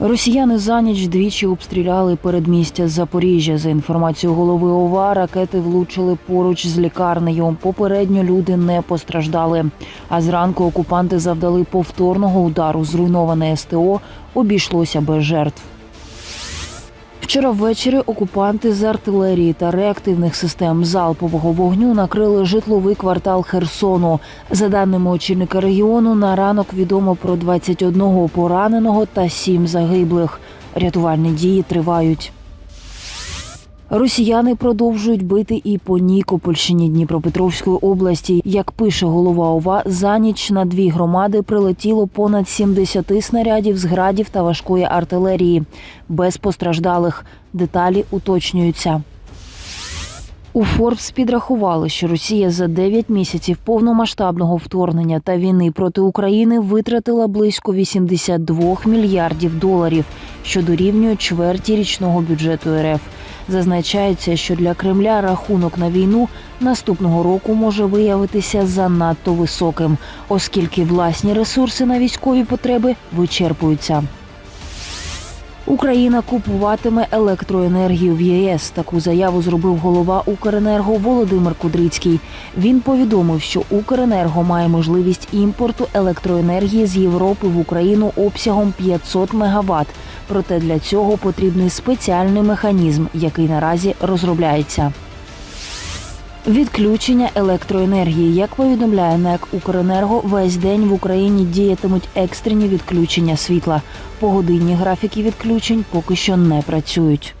Росіяни за ніч двічі обстріляли передмістя Запоріжжя. За інформацією голови ОВА, ракети влучили поруч з лікарнею. Попередньо люди не постраждали. А зранку окупанти завдали повторного удару. Зруйноване СТО обійшлося без жертв. Вчора ввечері окупанти з артилерії та реактивних систем залпового вогню накрили житловий квартал Херсону. За даними очільника регіону, на ранок відомо про 21 пораненого та 7 загиблих. Рятувальні дії тривають. Росіяни продовжують бити і по Нікопольщині Дніпропетровської області. Як пише голова ОВА, за ніч на дві громади прилетіло понад 70 снарядів з градів та важкої артилерії. Без постраждалих. Деталі уточнюються. У Форбс підрахували, що Росія за 9 місяців повномасштабного вторгнення та війни проти України витратила близько 82 мільярдів доларів, що дорівнює чверті річного бюджету РФ. Зазначається, що для Кремля рахунок на війну наступного року може виявитися занадто високим, оскільки власні ресурси на військові потреби вичерпуються. Україна купуватиме електроенергію в ЄС. Таку заяву зробив голова Укренерго Володимир Кудрицький. Він повідомив, що Укренерго має можливість імпорту електроенергії з Європи в Україну обсягом 500 мегаватт. Проте для цього потрібний спеціальний механізм, який наразі розробляється. Відключення електроенергії, як повідомляє НЕК Укренерго, весь день в Україні діятимуть екстрені відключення світла. Погодинні графіки відключень поки що не працюють.